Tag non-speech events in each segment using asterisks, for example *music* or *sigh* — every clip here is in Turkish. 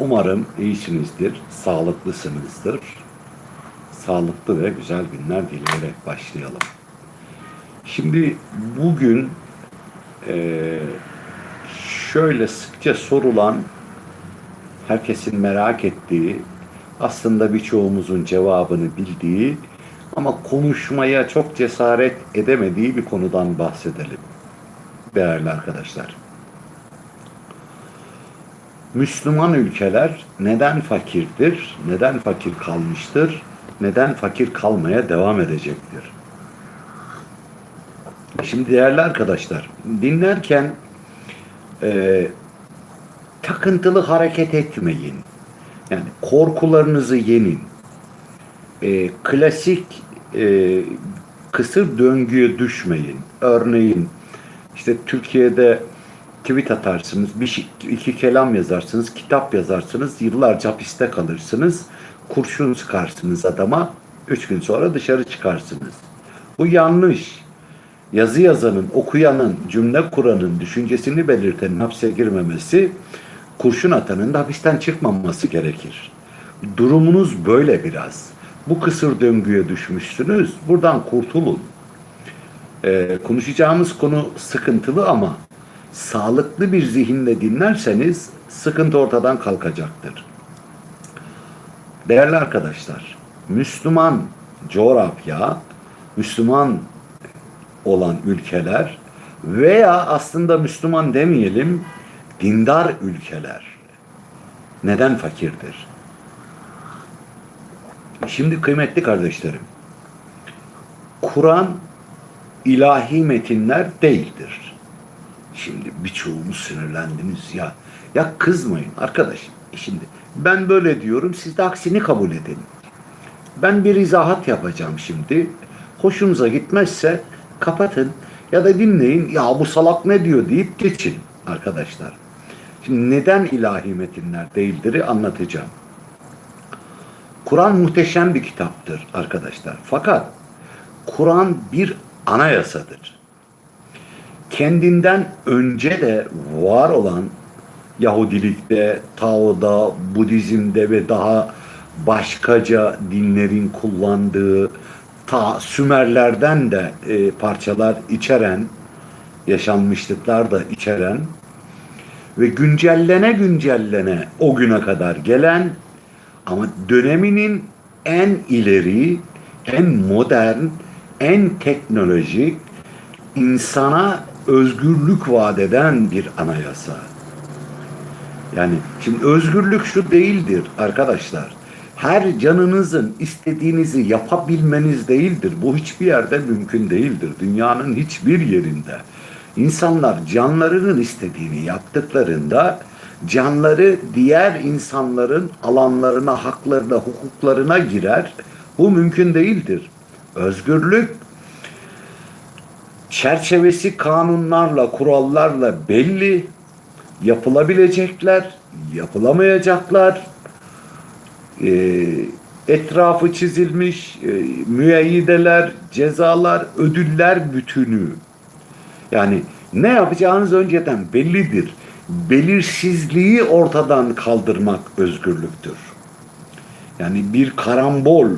Umarım iyisinizdir, sağlıklısınızdır. Sağlıklı ve güzel günler dileyerek başlayalım. Şimdi bugün eee, şöyle sıkça sorulan, herkesin merak ettiği, aslında birçoğumuzun cevabını bildiği ama konuşmaya çok cesaret edemediği bir konudan bahsedelim. Değerli arkadaşlar. Müslüman ülkeler neden fakirdir, neden fakir kalmıştır, neden fakir kalmaya devam edecektir? Şimdi değerli arkadaşlar, dinlerken e, takıntılı hareket etmeyin. Yani korkularınızı yenin. E, klasik e, kısır döngüye düşmeyin. Örneğin işte Türkiye'de tweet atarsınız, bir şey, iki kelam yazarsınız, kitap yazarsınız, yıllarca hapiste kalırsınız, kurşun sıkarsınız adama, üç gün sonra dışarı çıkarsınız. Bu yanlış. Yazı yazanın, okuyanın, cümle kuranın, düşüncesini belirtenin hapse girmemesi, kurşun atanın da hapisten çıkmaması gerekir. Durumunuz böyle biraz. Bu kısır döngüye düşmüşsünüz. Buradan kurtulun. Ee, konuşacağımız konu sıkıntılı ama sağlıklı bir zihinle dinlerseniz sıkıntı ortadan kalkacaktır. Değerli arkadaşlar, Müslüman coğrafya, Müslüman olan ülkeler veya aslında Müslüman demeyelim, dindar ülkeler neden fakirdir? Şimdi kıymetli kardeşlerim, Kur'an ilahi metinler değildir. Şimdi birçoğumuz sinirlendiniz ya. Ya kızmayın arkadaş. Şimdi ben böyle diyorum siz de aksini kabul edin. Ben bir izahat yapacağım şimdi. Hoşunuza gitmezse kapatın ya da dinleyin. Ya bu salak ne diyor deyip geçin arkadaşlar. Şimdi neden ilahi metinler değildir'i anlatacağım. Kur'an muhteşem bir kitaptır arkadaşlar. Fakat Kur'an bir anayasadır. Kendinden önce de var olan Yahudilikte, Tao'da, Budizm'de ve daha başkaca dinlerin kullandığı ta Sümerlerden de e, parçalar içeren, yaşanmışlıklar da içeren ve güncellene güncellene o güne kadar gelen ama döneminin en ileri, en modern, en teknolojik, insana özgürlük vaat eden bir anayasa. Yani şimdi özgürlük şu değildir arkadaşlar. Her canınızın istediğinizi yapabilmeniz değildir. Bu hiçbir yerde mümkün değildir. Dünyanın hiçbir yerinde. İnsanlar canlarının istediğini yaptıklarında canları diğer insanların alanlarına, haklarına, hukuklarına girer. Bu mümkün değildir. Özgürlük çerçevesi kanunlarla, kurallarla belli, yapılabilecekler, yapılamayacaklar, e, etrafı çizilmiş, e, müeyyideler, cezalar, ödüller bütünü. Yani ne yapacağınız önceden bellidir. Belirsizliği ortadan kaldırmak özgürlüktür. Yani bir karambol,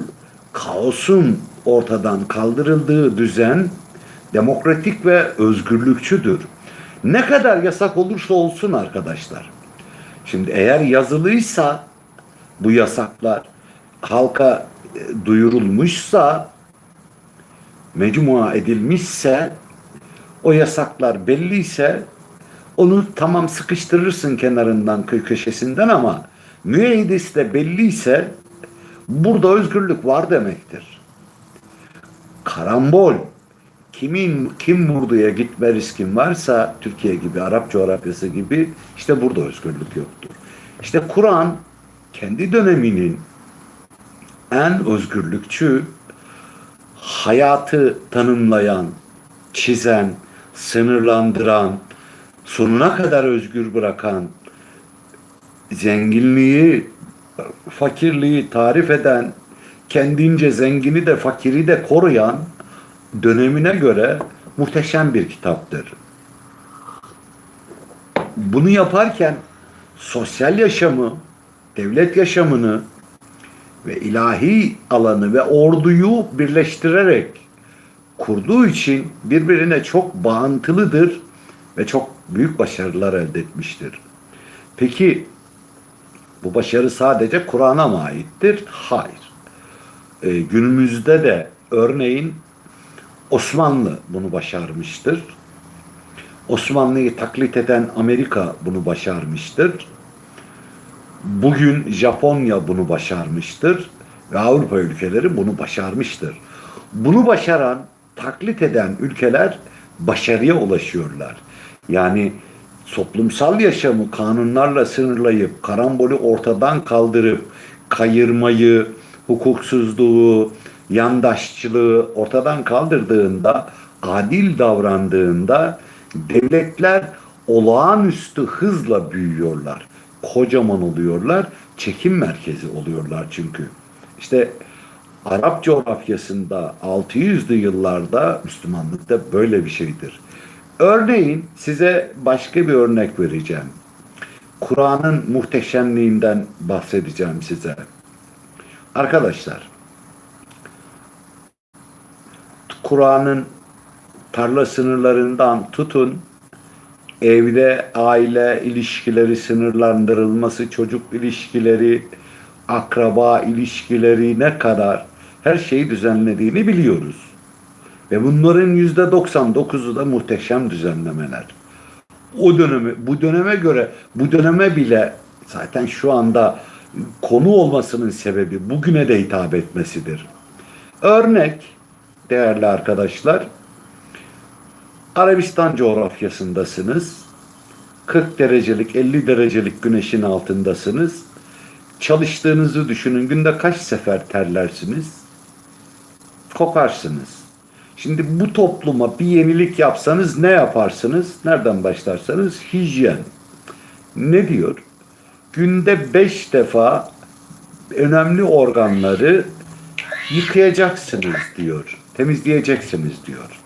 kaosun ortadan kaldırıldığı düzen demokratik ve özgürlükçüdür. Ne kadar yasak olursa olsun arkadaşlar. Şimdi eğer yazılıysa bu yasaklar halka e, duyurulmuşsa mecmua edilmişse o yasaklar belliyse onu tamam sıkıştırırsın kenarından köşesinden ama müeyyidesi de belliyse burada özgürlük var demektir. Karambol kimin kim vurduya gitme riskin varsa Türkiye gibi Arap coğrafyası gibi işte burada özgürlük yoktur. İşte Kur'an kendi döneminin en özgürlükçü hayatı tanımlayan, çizen, sınırlandıran, sonuna kadar özgür bırakan, zenginliği, fakirliği tarif eden, kendince zengini de fakiri de koruyan dönemine göre muhteşem bir kitaptır. Bunu yaparken sosyal yaşamı devlet yaşamını ve ilahi alanı ve orduyu birleştirerek kurduğu için birbirine çok bağıntılıdır ve çok büyük başarılar elde etmiştir. Peki bu başarı sadece Kur'an'a mı aittir? Hayır. Ee, günümüzde de örneğin Osmanlı bunu başarmıştır. Osmanlı'yı taklit eden Amerika bunu başarmıştır. Bugün Japonya bunu başarmıştır ve Avrupa ülkeleri bunu başarmıştır. Bunu başaran, taklit eden ülkeler başarıya ulaşıyorlar. Yani toplumsal yaşamı kanunlarla sınırlayıp, karambolü ortadan kaldırıp, kayırmayı, hukuksuzluğu, yandaşçılığı ortadan kaldırdığında, adil davrandığında devletler olağanüstü hızla büyüyorlar. Kocaman oluyorlar, çekim merkezi oluyorlar çünkü. İşte Arap coğrafyasında 600'lü yıllarda Müslümanlıkta böyle bir şeydir. Örneğin size başka bir örnek vereceğim. Kur'an'ın muhteşemliğinden bahsedeceğim size. Arkadaşlar, Kur'an'ın tarla sınırlarından tutun, evde aile ilişkileri sınırlandırılması, çocuk ilişkileri, akraba ilişkilerine kadar her şeyi düzenlediğini biliyoruz. Ve bunların yüzde 99'u da muhteşem düzenlemeler. O dönemi, bu döneme göre, bu döneme bile zaten şu anda konu olmasının sebebi bugüne de hitap etmesidir. Örnek, değerli arkadaşlar, Arabistan coğrafyasındasınız. 40 derecelik, 50 derecelik güneşin altındasınız. Çalıştığınızı düşünün. Günde kaç sefer terlersiniz? Kokarsınız. Şimdi bu topluma bir yenilik yapsanız ne yaparsınız? Nereden başlarsanız hijyen. Ne diyor? Günde beş defa önemli organları yıkayacaksınız diyor. Temizleyeceksiniz diyor.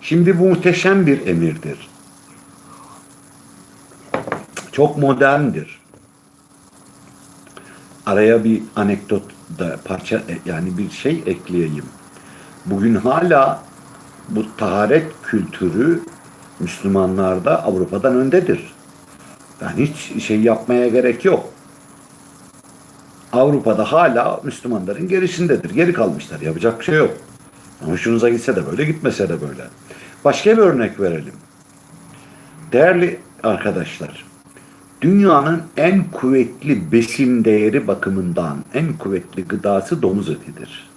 Şimdi bu muhteşem bir emirdir. Çok moderndir. Araya bir anekdot da parça e, yani bir şey ekleyeyim. Bugün hala bu taharet kültürü Müslümanlarda Avrupa'dan öndedir. Yani hiç şey yapmaya gerek yok. Avrupa'da hala Müslümanların gerisindedir. Geri kalmışlar. Yapacak bir şey yok. Hoşunuza gitse de böyle, gitmese de böyle. Başka bir örnek verelim. Değerli arkadaşlar, dünyanın en kuvvetli besin değeri bakımından en kuvvetli gıdası domuz etidir.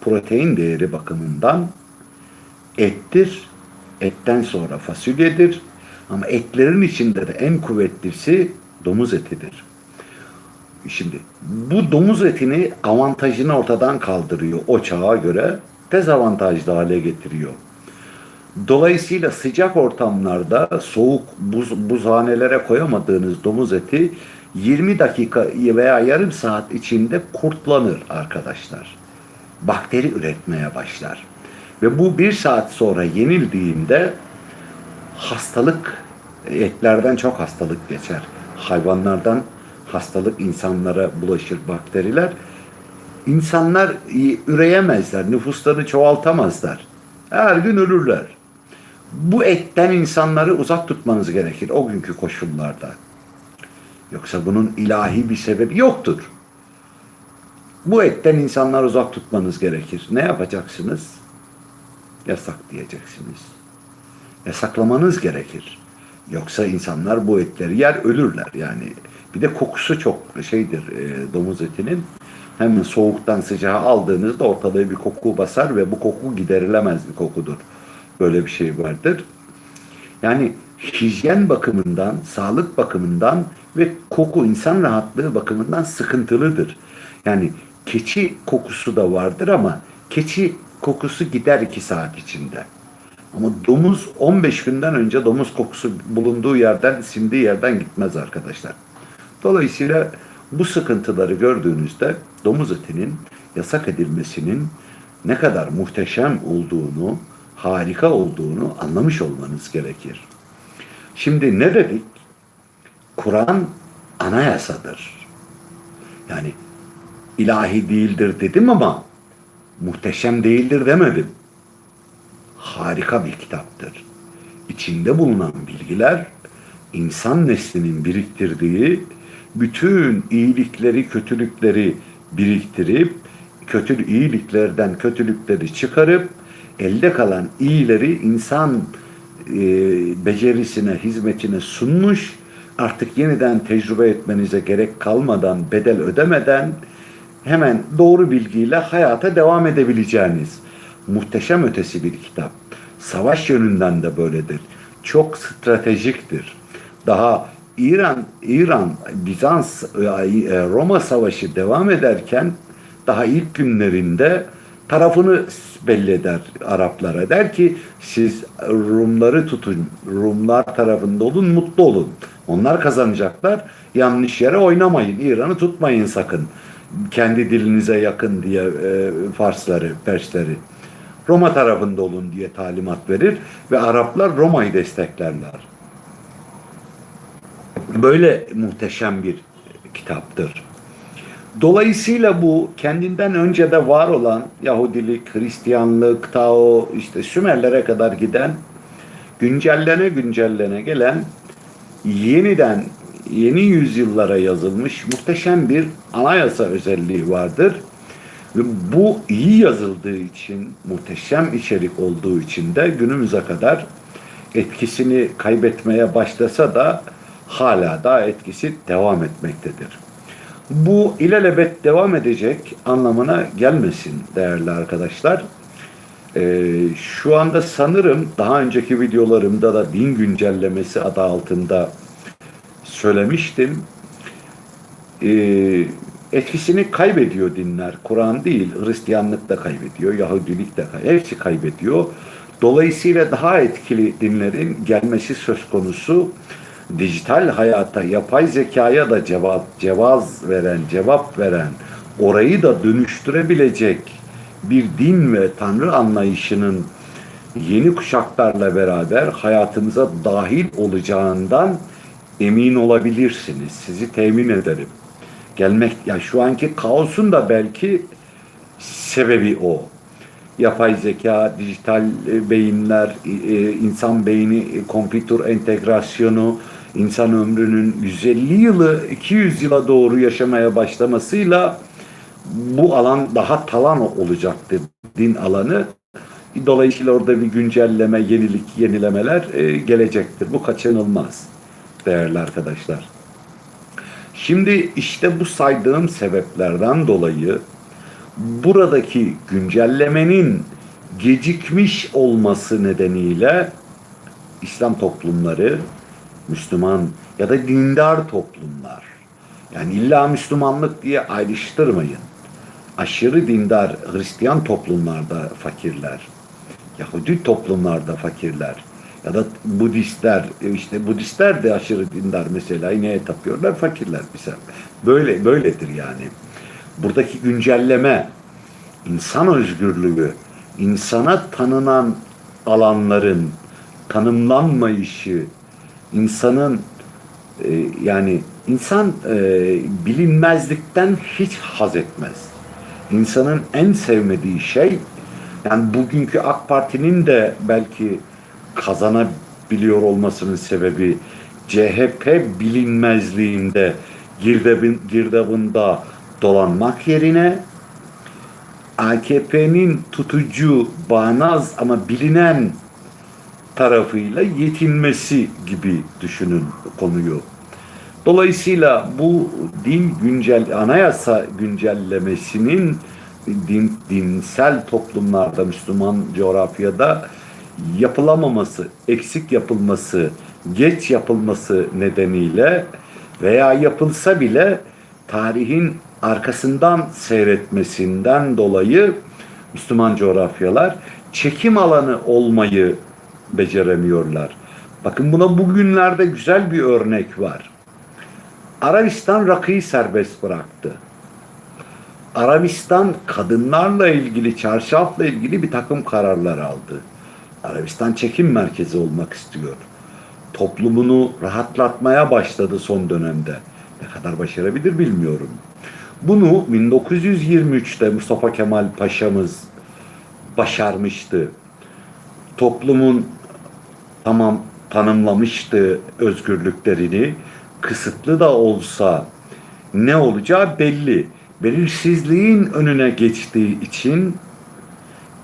Protein değeri bakımından ettir, etten sonra fasulyedir ama etlerin içinde de en kuvvetlisi domuz etidir. Şimdi bu domuz etini avantajını ortadan kaldırıyor o çağa göre dezavantajlı hale getiriyor. Dolayısıyla sıcak ortamlarda soğuk buz, buzhanelere koyamadığınız domuz eti 20 dakika veya yarım saat içinde kurtlanır arkadaşlar. Bakteri üretmeye başlar. Ve bu bir saat sonra yenildiğinde hastalık etlerden çok hastalık geçer. Hayvanlardan hastalık insanlara bulaşır bakteriler. İnsanlar üreyemezler, nüfuslarını çoğaltamazlar. Her gün ölürler. Bu etten insanları uzak tutmanız gerekir o günkü koşullarda. Yoksa bunun ilahi bir sebebi yoktur. Bu etten insanları uzak tutmanız gerekir. Ne yapacaksınız? Yasak diyeceksiniz. Yasaklamanız gerekir. Yoksa insanlar bu etleri yer ölürler yani. Bir de kokusu çok şeydir e, domuz etinin. Hemen soğuktan sıcağa aldığınızda ortalığı bir koku basar ve bu koku giderilemez bir kokudur. Böyle bir şey vardır. Yani hijyen bakımından, sağlık bakımından ve koku insan rahatlığı bakımından sıkıntılıdır. Yani keçi kokusu da vardır ama keçi kokusu gider iki saat içinde. Ama domuz 15 günden önce domuz kokusu bulunduğu yerden, sindiği yerden gitmez arkadaşlar. Dolayısıyla bu sıkıntıları gördüğünüzde domuz etinin yasak edilmesinin ne kadar muhteşem olduğunu, harika olduğunu anlamış olmanız gerekir. Şimdi ne dedik? Kur'an anayasadır. Yani ilahi değildir dedim ama muhteşem değildir demedim. Harika bir kitaptır. İçinde bulunan bilgiler insan neslinin biriktirdiği bütün iyilikleri, kötülükleri biriktirip kötü iyiliklerden kötülükleri çıkarıp elde kalan iyileri insan e, becerisine, hizmetine sunmuş. Artık yeniden tecrübe etmenize gerek kalmadan, bedel ödemeden hemen doğru bilgiyle hayata devam edebileceğiniz muhteşem ötesi bir kitap. Savaş yönünden de böyledir. Çok stratejiktir. Daha İran, İran, Bizans, e, Roma savaşı devam ederken daha ilk günlerinde tarafını belli eder Araplara. Der ki siz Rumları tutun, Rumlar tarafında olun, mutlu olun. Onlar kazanacaklar. Yanlış yere oynamayın. İran'ı tutmayın sakın. Kendi dilinize yakın diye e, Farsları, Persleri. Roma tarafında olun diye talimat verir ve Araplar Roma'yı desteklerler. Böyle muhteşem bir kitaptır. Dolayısıyla bu kendinden önce de var olan Yahudilik, Hristiyanlık, Tao, işte Sümerlere kadar giden güncellene güncellene gelen yeniden yeni yüzyıllara yazılmış muhteşem bir anayasa özelliği vardır. Ve bu iyi yazıldığı için, muhteşem içerik olduğu için de günümüze kadar etkisini kaybetmeye başlasa da hala da etkisi devam etmektedir. Bu ilelebet devam edecek anlamına gelmesin değerli arkadaşlar. Ee, şu anda sanırım daha önceki videolarımda da din güncellemesi adı altında söylemiştim. Ee, etkisini kaybediyor dinler. Kur'an değil, Hristiyanlık da kaybediyor, Yahudilik de kaybediyor. Hepsi kaybediyor. Dolayısıyla daha etkili dinlerin gelmesi söz konusu dijital hayata, yapay zekaya da cevap, cevaz veren, cevap veren, orayı da dönüştürebilecek bir din ve tanrı anlayışının yeni kuşaklarla beraber hayatımıza dahil olacağından emin olabilirsiniz. Sizi temin ederim. Gelmek, ya şu anki kaosun da belki sebebi o. Yapay zeka, dijital e, beyinler, e, insan beyni, e, kompütür entegrasyonu, insan ömrünün 150 yılı 200 yıla doğru yaşamaya başlamasıyla bu alan daha talan olacaktır din alanı. Dolayısıyla orada bir güncelleme, yenilik, yenilemeler e, gelecektir. Bu kaçınılmaz değerli arkadaşlar. Şimdi işte bu saydığım sebeplerden dolayı buradaki güncellemenin gecikmiş olması nedeniyle İslam toplumları Müslüman ya da dindar toplumlar. Yani illa Müslümanlık diye ayrıştırmayın. Aşırı dindar Hristiyan toplumlarda fakirler. Yahudi toplumlarda fakirler. Ya da Budistler, işte Budistler de aşırı dindar mesela neye tapıyorlar? Fakirler mesela. Böyle böyledir yani. Buradaki güncelleme, insan özgürlüğü, insana tanınan alanların tanımlanmayışı, insanın e, yani insan e, bilinmezlikten hiç haz etmez. İnsanın en sevmediği şey yani bugünkü AK Parti'nin de belki kazanabiliyor olmasının sebebi CHP bilinmezliğinde girdabın, girdabında dolanmak yerine AKP'nin tutucu, bağnaz ama bilinen tarafıyla yetinmesi gibi düşünün konuyu. Dolayısıyla bu din güncel anayasa güncellemesinin din, dinsel toplumlarda Müslüman coğrafyada yapılamaması, eksik yapılması, geç yapılması nedeniyle veya yapılsa bile tarihin arkasından seyretmesinden dolayı Müslüman coğrafyalar çekim alanı olmayı beceremiyorlar. Bakın buna bugünlerde güzel bir örnek var. Arabistan rakıyı serbest bıraktı. Arabistan kadınlarla ilgili, çarşafla ilgili bir takım kararlar aldı. Arabistan çekim merkezi olmak istiyor. Toplumunu rahatlatmaya başladı son dönemde. Ne kadar başarabilir bilmiyorum. Bunu 1923'te Mustafa Kemal Paşa'mız başarmıştı. Toplumun tamam tanımlamıştı özgürlüklerini. Kısıtlı da olsa ne olacağı belli. Belirsizliğin önüne geçtiği için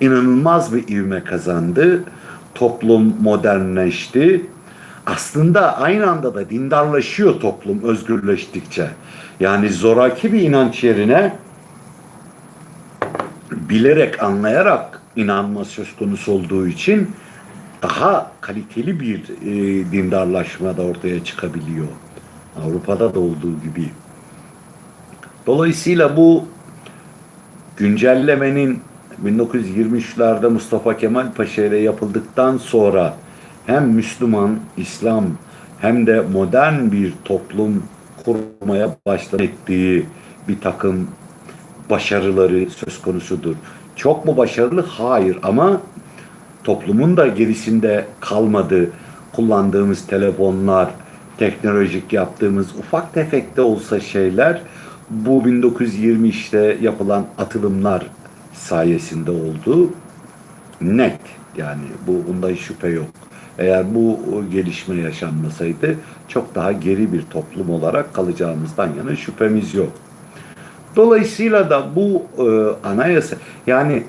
inanılmaz bir ivme kazandı. Toplum modernleşti. Aslında aynı anda da dindarlaşıyor toplum özgürleştikçe. Yani zoraki bir inanç yerine bilerek, anlayarak inanma söz konusu olduğu için daha kaliteli bir e, dindarlaşma da ortaya çıkabiliyor. Avrupa'da da olduğu gibi. Dolayısıyla bu güncellemenin 1923'lerde Mustafa Kemal Paşa ile yapıldıktan sonra hem Müslüman, İslam hem de modern bir toplum kurmaya başlamak ettiği bir takım başarıları söz konusudur. Çok mu başarılı? Hayır ama toplumun da gerisinde kalmadı. Kullandığımız telefonlar, teknolojik yaptığımız ufak tefek de olsa şeyler bu 1923'te yapılan atılımlar sayesinde oldu. Net yani bu bunda hiç şüphe yok. Eğer bu gelişme yaşanmasaydı çok daha geri bir toplum olarak kalacağımızdan yana şüphemiz yok. Dolayısıyla da bu e, anayasa yani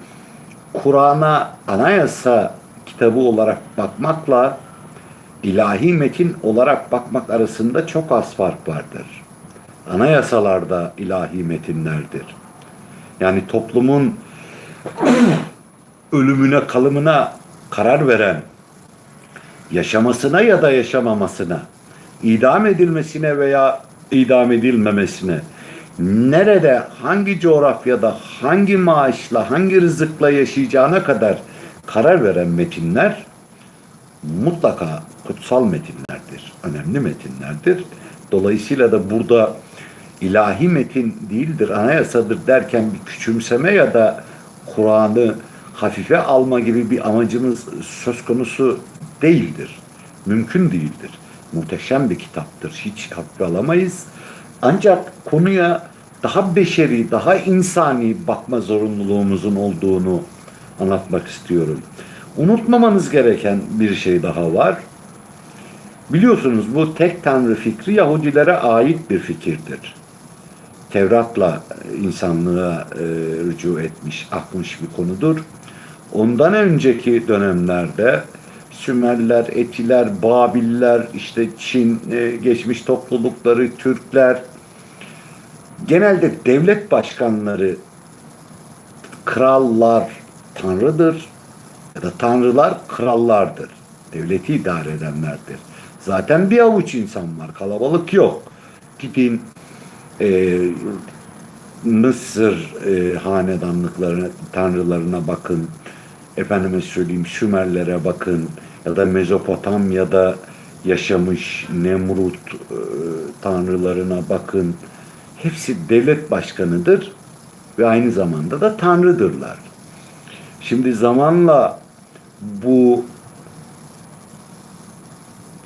Kur'an'a anayasa kitabı olarak bakmakla ilahi metin olarak bakmak arasında çok az fark vardır. Anayasalarda ilahi metinlerdir. Yani toplumun *clears throat* ölümüne, kalımına karar veren, yaşamasına ya da yaşamamasına, idam edilmesine veya idam edilmemesine, nerede, hangi coğrafyada, hangi maaşla, hangi rızıkla yaşayacağına kadar karar veren metinler mutlaka kutsal metinlerdir, önemli metinlerdir. Dolayısıyla da burada ilahi metin değildir, anayasadır derken bir küçümseme ya da Kur'an'ı hafife alma gibi bir amacımız söz konusu değildir. Mümkün değildir. Muhteşem bir kitaptır. Hiç hafife alamayız. Ancak konuya daha beşeri, daha insani bakma zorunluluğumuzun olduğunu anlatmak istiyorum. Unutmamanız gereken bir şey daha var. Biliyorsunuz bu tek tanrı fikri Yahudilere ait bir fikirdir. Tevrat'la insanlığa e, rücu etmiş, akmış bir konudur. Ondan önceki dönemlerde Sümerler, Etiler, Babiller, işte Çin, e, geçmiş toplulukları, Türkler, genelde devlet başkanları, krallar tanrıdır ya da tanrılar krallardır. Devleti idare edenlerdir. Zaten bir avuç insan var, kalabalık yok. Gidin e, Mısır e, hanedanlıklarına, tanrılarına bakın. Efendime söyleyeyim Sümerlere bakın ya da Mezopotamya'da yaşamış Nemrut e, tanrılarına bakın. Hepsi devlet başkanıdır ve aynı zamanda da tanrıdırlar. Şimdi zamanla bu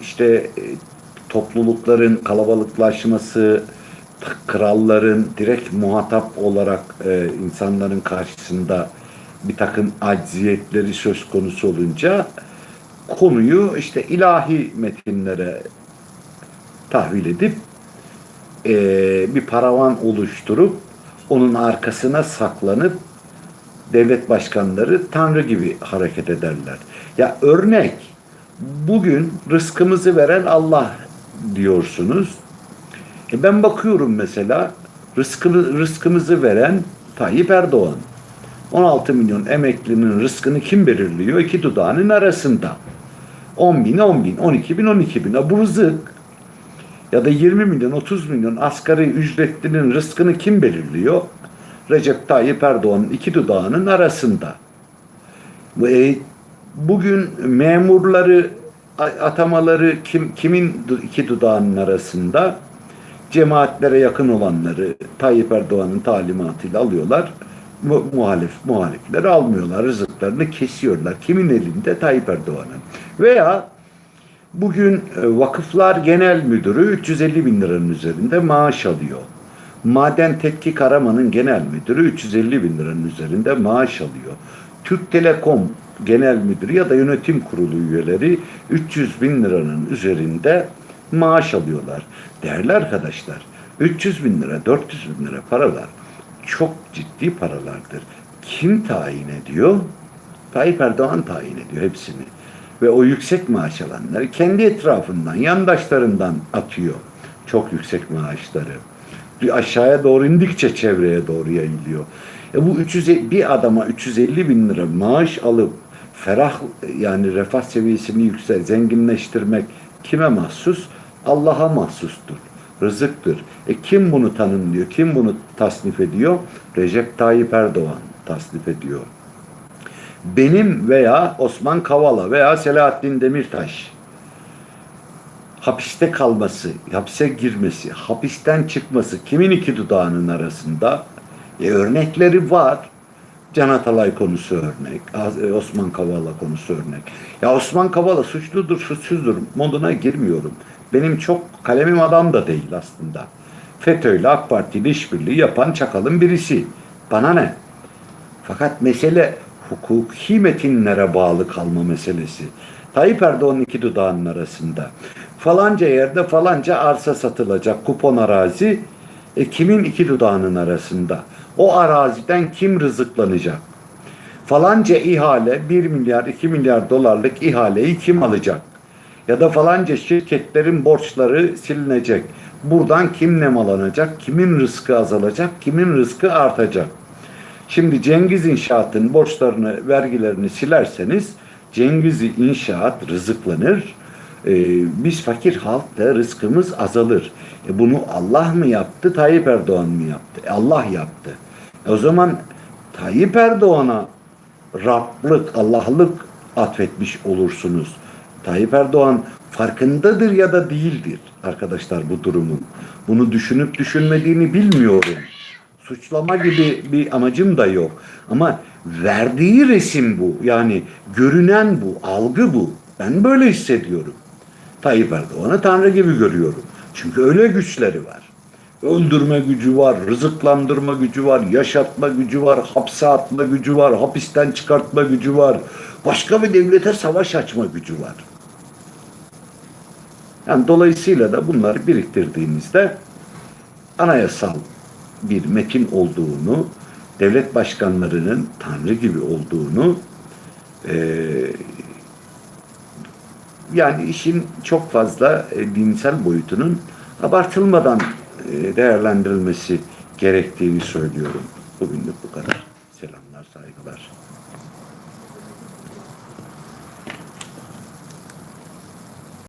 işte e, toplulukların kalabalıklaşması, kralların direkt muhatap olarak e, insanların karşısında bir takım acziyetleri söz konusu olunca konuyu işte ilahi metinlere tahvil edip e, bir paravan oluşturup onun arkasına saklanıp devlet başkanları tanrı gibi hareket ederler. Ya örnek bugün rızkımızı veren Allah diyorsunuz. E ben bakıyorum mesela rızkımı, rızkımızı veren Tayyip Erdoğan. 16 milyon emeklinin rızkını kim belirliyor? İki dudağının arasında. 10 bin, 10 bin, 12 bin, 12 bin. Bu rızık ya da 20 milyon, 30 milyon asgari ücretlinin rızkını kim belirliyor? Recep Tayyip Erdoğan'ın iki dudağının arasında. E, bugün memurları atamaları kim kimin iki dudağının arasında? Cemaatlere yakın olanları Tayyip Erdoğan'ın talimatıyla alıyorlar. Mu, muhalif muhalifleri almıyorlar. Rızıklarını kesiyorlar. Kimin elinde? Tayyip Erdoğan'ın. Veya bugün e, Vakıflar Genel Müdürü 350 bin liranın üzerinde maaş alıyor. Maden Tetkik Aramanın genel müdürü 350 bin liranın üzerinde maaş alıyor. Türk Telekom genel müdürü ya da yönetim kurulu üyeleri 300 bin liranın üzerinde maaş alıyorlar. Değerli arkadaşlar 300 bin lira 400 bin lira paralar çok ciddi paralardır. Kim tayin ediyor? Tayyip Erdoğan tayin ediyor hepsini. Ve o yüksek maaş alanları kendi etrafından, yandaşlarından atıyor. Çok yüksek maaşları. Aşağıya doğru indikçe çevreye doğru yayılıyor. E bu 300, bir adama 350 bin lira maaş alıp ferah yani refah seviyesini yüksel, zenginleştirmek kime mahsus? Allah'a mahsustur. Rızıktır. E kim bunu tanımlıyor? Kim bunu tasnif ediyor? Recep Tayyip Erdoğan tasnif ediyor benim veya Osman Kavala veya Selahattin Demirtaş hapiste kalması, hapse girmesi, hapisten çıkması kimin iki dudağının arasında? E, örnekleri var. Can Atalay konusu örnek, e, Osman Kavala konusu örnek. Ya Osman Kavala suçludur, suçsuzdur moduna girmiyorum. Benim çok kalemim adam da değil aslında. FETÖ ile AK Parti ile işbirliği yapan çakalın birisi. Bana ne? Fakat mesele hukuki metinlere bağlı kalma meselesi. Tayyip Erdoğan'ın iki dudağının arasında. Falanca yerde falanca arsa satılacak kupon arazi e, kimin iki dudağının arasında? O araziden kim rızıklanacak? Falanca ihale 1 milyar 2 milyar dolarlık ihaleyi kim alacak? Ya da falanca şirketlerin borçları silinecek. Buradan kim nemalanacak? Kimin rızkı azalacak? Kimin rızkı artacak? Şimdi Cengiz İnşaat'ın borçlarını, vergilerini silerseniz Cengiz İnşaat rızıklanır. Ee, biz fakir halk da rızkımız azalır. E bunu Allah mı yaptı, Tayyip Erdoğan mı yaptı? E Allah yaptı. E o zaman Tayyip Erdoğan'a Rablık, Allah'lık atfetmiş olursunuz. Tayyip Erdoğan farkındadır ya da değildir arkadaşlar bu durumun. Bunu düşünüp düşünmediğini bilmiyorum suçlama gibi bir amacım da yok. Ama verdiği resim bu. Yani görünen bu, algı bu. Ben böyle hissediyorum. Tayyip Erdoğan'ı Tanrı gibi görüyorum. Çünkü öyle güçleri var. Öldürme gücü var, rızıklandırma gücü var, yaşatma gücü var, hapse atma gücü var, hapisten çıkartma gücü var. Başka bir devlete savaş açma gücü var. Yani dolayısıyla da bunları biriktirdiğimizde anayasal bir metin olduğunu, devlet başkanlarının tanrı gibi olduğunu, yani işin çok fazla e, dinsel boyutunun abartılmadan e, değerlendirilmesi gerektiğini söylüyorum. Bugünlük bu kadar.